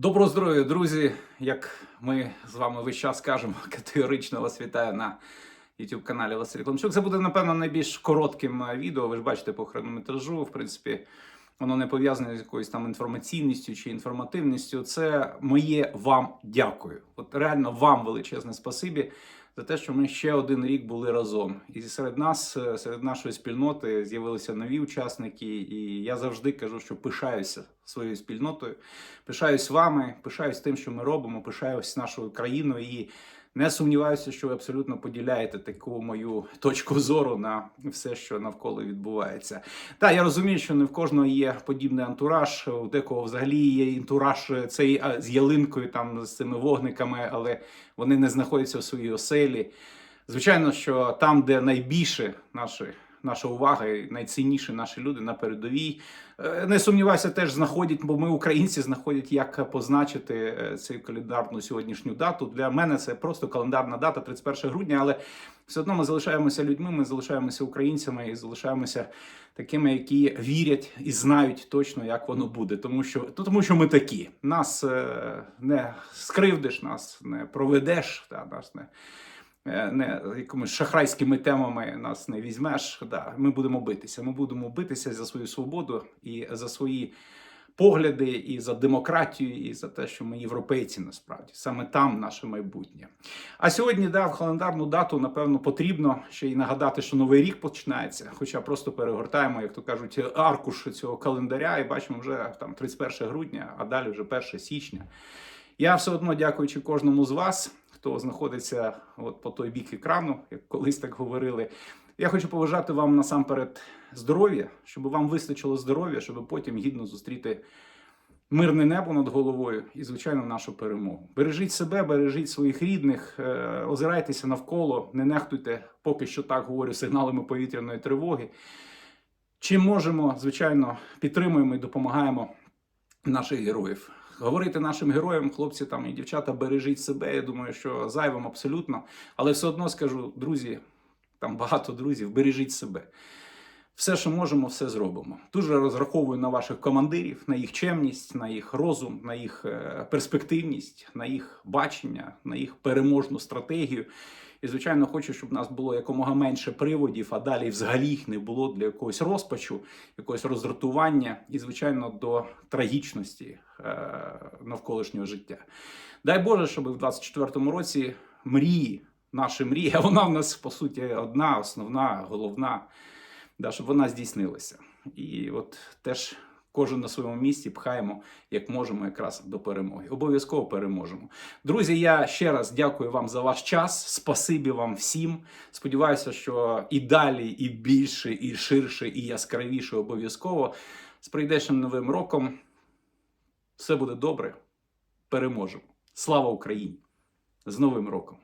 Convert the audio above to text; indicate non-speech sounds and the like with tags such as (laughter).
Доброго здоров'я, друзі! Як ми з вами весь час кажемо, (laughs) категорично вас вітаю на youtube каналі Василь Климчук. Це буде, напевно, найбільш коротким е, відео. Ви ж бачите по хронометражу. В принципі, воно не пов'язане з якоюсь там інформаційністю чи інформативністю. Це моє вам дякую. От реально вам величезне спасибі за те, що ми ще один рік були разом. І серед нас, е, серед нашої спільноти, з'явилися нові учасники. І я завжди кажу, що пишаюся своєю спільнотою, пишаюсь вами, пишаюсь тим, що ми робимо, пишаюсь нашою країною і. Не сумніваюся, що ви абсолютно поділяєте таку мою точку зору на все, що навколо відбувається. Та я розумію, що не в кожного є подібний антураж. У декого взагалі є антураж е, цей з ялинкою, там з цими вогниками, але вони не знаходяться в своїй оселі. Звичайно, що там, де найбільше наші. Наша увага і найцінніші наші люди на передовій. Е, Не сумніваюся, теж знаходять, бо ми, українці, знаходять, як позначити е, цю календарну сьогоднішню дату. Для мене це просто календарна дата, 31 грудня, але все одно ми залишаємося людьми, ми залишаємося українцями і залишаємося такими, які вірять і знають точно, як воно буде. Тому що, то тому що ми такі. Нас е, не скривдиш, нас не проведеш, та, нас не. Е, Не якимись шахрайськими темами нас не візьмеш. Да, ми будемо битися. Ми будемо битися за свою свободу і за свої погляди, і за демократію, і за те, що ми європейці насправді саме там наше майбутнє. А сьогодні, да, в календарну дату, напевно, потрібно ще й нагадати, що новий рік починається. Хоча просто перегортаємо, як то кажуть, аркуш цього календаря, і бачимо вже там 31 грудня, а далі вже 1 січня. Я все одно дякуючи кожному з вас, хто знаходиться от по той бік екрану, як колись так говорили. Я хочу побажати вам насамперед здоров'я, щоб вам вистачило здоров'я, щоб потім гідно зустріти мирне небо над головою і, звичайно, нашу перемогу. Бережіть себе, бережіть своїх рідних, е, озирайтеся навколо, не нехтуйте, поки що так говорю, сигналами повітряної тривоги. Чим можемо, звичайно, підтримуємо і допомагаємо наших героїв. Говорити нашим героям, хлопці там і дівчата, бережіть себе. Я думаю, що зайвим абсолютно. Але все одно скажу, друзі, там багато друзів, бережіть себе. Все, що можемо, все зробимо. Дуже розраховую на ваших командирів, на їх чемність, на їх розум, на їх е, перспективність, на їх бачення, на їх переможну стратегію. І, звичайно, хочу, щоб в нас було якомога менше приводів, а далі взагалі їх не було для якогось розпачу, якогось роздратування і, звичайно, до трагічності е, навколишнього життя. Дай Боже, щоб в 24-му році мрії, наші мрії, (laughs) а вона в нас по суті одна, основна, головна, да, щоб вона здійснилася. І от теж кожен на своєму місці пхаємо, як можемо, якраз до перемоги. Обов'язково переможемо. Друзі, я ще раз дякую вам за ваш час. Спасибі вам всім. Сподіваюся, що і далі, і більше, і ширше, і яскравіше обов'язково. З прийдешнім новим роком все буде добре. Переможемо. Слава Україні! З Новим роком!